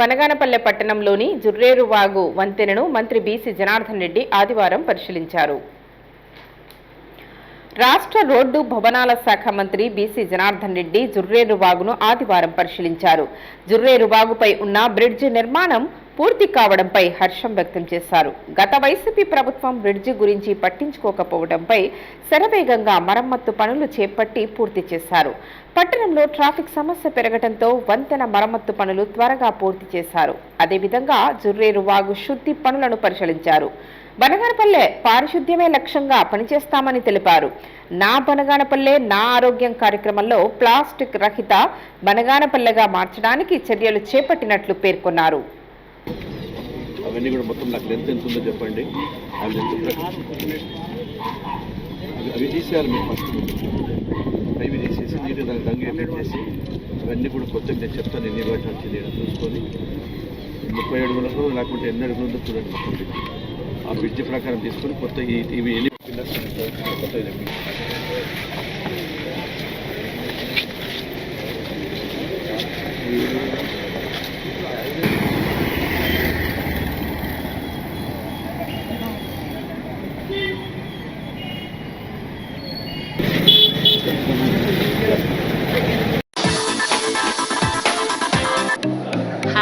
బనగానపల్లె పట్టణంలోని జుర్రేరువాగు వంతెనను మంత్రి బీసీ జనార్దన్ రెడ్డి ఆదివారం పరిశీలించారు. రాష్ట్ర రోడ్డు భవనాల శాఖ మంత్రి బీసీ జనార్దన్ రెడ్డి జుర్రేరు వాగును ఆదివారం పరిశీలించారు. జుర్రేరు వాగుపై ఉన్న బ్రిడ్జి నిర్మాణం పూర్తి కావడంపై హర్షం వ్యక్తం చేశారు. గత వైసీపీ ప్రభుత్వం బ్రిడ్జి గురించి పట్టించుకోకపోవడంపై శరవేగంగా మరమ్మత్తు పనులు చేపట్టి పూర్తి చేశారు. పట్టణంలో ట్రాఫిక్ సమస్య పెరగడంతో వంతెన మరమ్మత్తు పనులు త్వరగా పూర్తి చేశారు. అదేవిధంగా జుర్రేరు వాగు శుద్ధి పనులను పరిశీలించారు. బనగానపల్లె పారిశుద్ధ్యమే లక్ష్యంగా పనిచేస్తామని తెలిపారు. నా బనగానపల్లె నా ఆరోగ్యం కార్యక్రమంలో ప్లాస్టిక్ రహిత బనగానపల్లెగా మార్చడానికి చర్యలు చేపట్టినట్లు పేర్కొన్నారు. అవన్నీ కూడా మొత్తం నాకు లెంత్ ఎంత ఉందో చెప్పండి. ఆ లెంత్ అవి అవి తీసేయాలి మీరు ఫస్ట్ అవి తీసేసి నీటి దానికి రంగు పెట్టేసి అవన్నీ కూడా కొత్త నేను చెప్తాను ఎన్ని పెట్టాల్సి నేను చూసుకొని. ముప్పై అడుగులకు లేకుంటే ఎన్ని అడుగులు ఉందో చూడండి మొత్తం ఆ బ్రిడ్జ్ ప్రకారం తీసుకొని కొత్త ఇవి ఎన్ని పిల్లర్స్ కొత్త